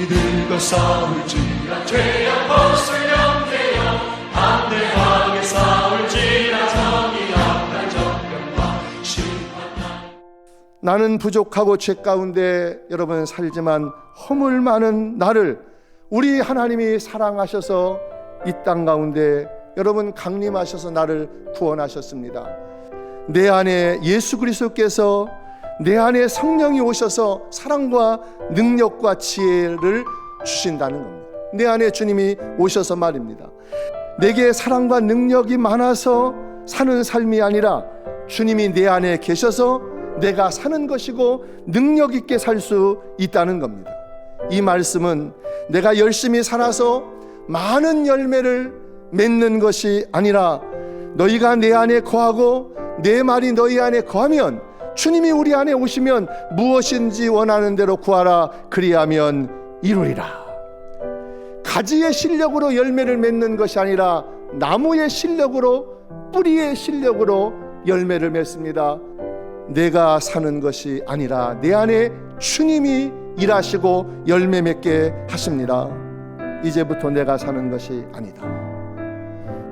기들고 싸울지라. 죄악 벗을 영계여 담대하게 싸울지라. 정의 악한 정병과 심판한 나는 부족하고 죄 가운데 여러분 살지만 허물 많은 나를 우리 하나님이 사랑하셔서 이 땅 가운데 여러분 강림하셔서 나를 구원하셨습니다. 내 안에 예수 그리스도께서 내 안에 성령이 오셔서 사랑과 능력과 지혜를 주신다는 겁니다. 내 안에 주님이 오셔서 말입니다. 내게 사랑과 능력이 많아서 사는 삶이 아니라 주님이 내 안에 계셔서 내가 사는 것이고 능력 있게 살 수 있다는 겁니다. 이 말씀은 내가 열심히 살아서 많은 열매를 맺는 것이 아니라 너희가 내 안에 거하고 내 말이 너희 안에 거하면 주님이 우리 안에 오시면 무엇인지 원하는 대로 구하라 그리하면 이루리라. 가지의 실력으로 열매를 맺는 것이 아니라 나무의 실력으로 뿌리의 실력으로 열매를 맺습니다. 내가 사는 것이 아니라 내 안에 주님이 일하시고 열매 맺게 하십니다. 이제부터 내가 사는 것이 아니다.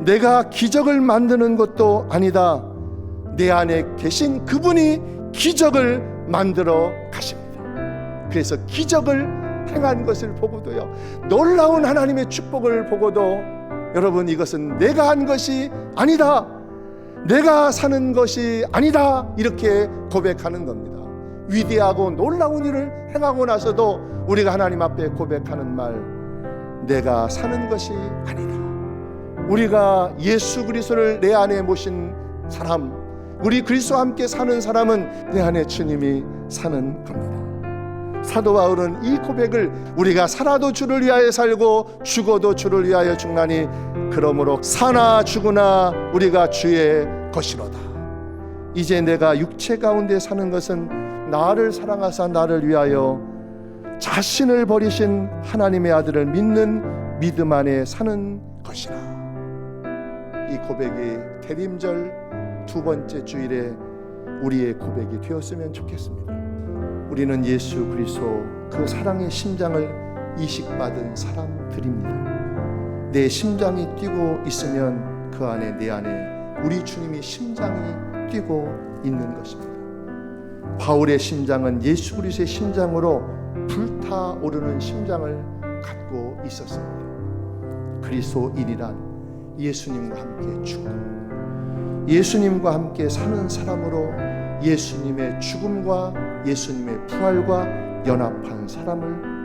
내가 기적을 만드는 것도 아니다. 내 안에 계신 그분이 기적을 만들어 가십니다. 그래서 기적을 행한 것을 보고도요. 놀라운 하나님의 축복을 보고도 여러분 이것은 내가 한 것이 아니다. 내가 사는 것이 아니다. 이렇게 고백하는 겁니다. 위대하고 놀라운 일을 행하고 나서도 우리가 하나님 앞에 고백하는 말 내가 사는 것이 아니다. 우리가 예수 그리스도를 내 안에 모신 사람, 우리 그리스도와 함께 사는 사람은 내 안에 주님이 사는 겁니다. 사도 바울은 이 고백을 우리가 살아도 주를 위하여 살고 죽어도 주를 위하여 죽나니 그러므로 사나 죽으나 우리가 주의 것이로다. 이제 내가 육체 가운데 사는 것은 나를 사랑하사 나를 위하여 자신을 버리신 하나님의 아들을 믿는 믿음 안에 사는 것이라. 이 고백이 대림절 두 번째 주일에 우리의 고백이 되었으면 좋겠습니다. 우리는 예수 그리스도 그 사랑의 심장을 이식받은 사람들입니다. 내 심장이 뛰고 있으면 그 안에 내 안에 우리 주님이 심장이 뛰고 있는 것입니다. 바울의 심장은 예수 그리스도의 심장으로 불타오르는 심장을 갖고 있었습니다. 그리스도인이란 예수님과 함께 죽고 예수님과 함께 사는 사람으로 예수님의 죽음과 예수님의 부활과 연합한 사람을.